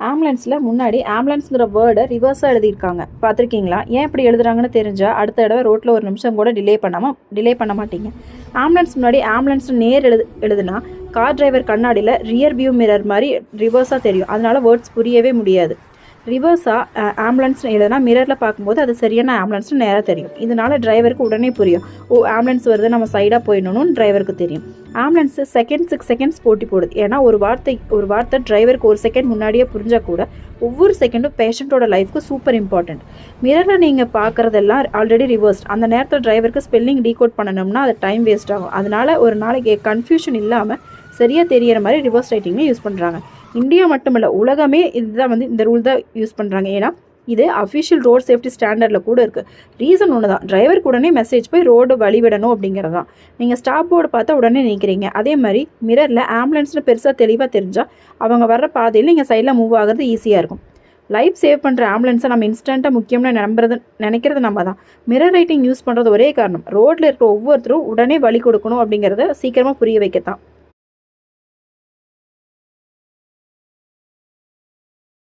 ஆம்புலன்ஸில் முன்னாடி ஆம்புலன்ஸுங்கிற வேர்டை ரிவர்ஸாக எழுதியிருக்காங்க. பார்த்துருக்கீங்களா? ஏன் இப்படி எழுதுறாங்கன்னு தெரிஞ்சால் அடுத்த தடவை ரோட்டில் ஒரு நிமிஷம் கூட டிலே பண்ணாமல் டிலே பண்ண மாட்டீங்க. ஆம்புலன்ஸ் முன்னாடி ஆம்புலன்ஸ் நேர் எழுது எழுதுனா கார் டிரைவர் கண்ணாடியில் ரியர் வியூ மிரர் மாதிரி ரிவர்ஸாக தெரியும். அதனால் வேர்ட்ஸ் புரியவே முடியாது. ரிவர்ஸாக ஆம்புலன்ஸ் எழுதுனா மிரரில் பார்க்கும்போது அது சரியான ஆம்புலன்ஸ்னு நேராக தெரியும். இதனால டிரைவருக்கு உடனே புரியும். ஓ ஆம்புலன்ஸ் வருது நம்ம சைடாக போயிடணும்னு டிரைவருக்கு தெரியும். ஆம்புலன்ஸு செகண்ட் சிக்ஸ் செகண்ட்ஸ் போட்டி போடுது. ஏன்னா ஒரு வார்த்தை ஒரு வார்த்தை டிரைவருக்கு ஒரு செகண்ட் முன்னாடியே புரிஞ்சால் கூட ஒவ்வொரு செகண்டும் பேஷண்ட்டோட லைஃப்க்கு சூப்பர் இம்பார்ட்டண்ட் மிரரில் நீங்கள் பார்க்குறதெல்லாம் ஆல்ரெடி ரிவர்ஸ்ட் அந்த நேரத்தில் டிரைவருக்கு ஸ்பெல்லிங் டீகோட் பண்ணணும்னா அது டைம் வேஸ்ட் ஆகும். அதனால ஒரு நாளைக்கு கன்ஃபியூஷன் இல்லாமல் சரியாக தெரியற மாதிரி ரிவர்ஸ் ரைட்டிங்கை யூஸ் பண்ணுறாங்க இந்தியா மட்டுமல்ல உலகமே இதுதான் வந்து இந்த ரூல் தான் யூஸ் பண்ணுறாங்க ஏன்னா இது அஃபிஷியல் ரோட் சேஃப்டி ஸ்டாண்டர்டில் கூட இருக்குது ரீசன் ஒன்று தான் டிரைவருக்கு உடனே மெசேஜ் போய் ரோடு வழிவிடணும் அப்படிங்கிறது தான் நீங்கள் ஸ்டாப் போர்டு பார்த்தா உடனே நிற்கிறீங்க அதே மாதிரி மிரரில் ஆம்புலன்ஸ்னு பெருசாக தெளிவாக தெரிஞ்சால் அவங்க வர்ற பாதையில் நீங்கள் சைடில் மூவ் ஆகிறது ஈஸியாக இருக்கும். லைஃப் சேவ் பண்ணுற ஆம்புலன்ஸை நம்ம இன்ஸ்டண்ட்டாக முக்கியம்னு நம்புறது நினைக்கிறது நம்ம தான் மிரர் ரைட்டிங் யூஸ் பண்ணுறது ஒரே காரணம். ரோட்டில் இருக்க ஒவ்வொருத்தரும் உடனே வழி கொடுக்கணும் அப்படிங்கிறத சீக்கிரமாக புரிய வைக்கத்தான்.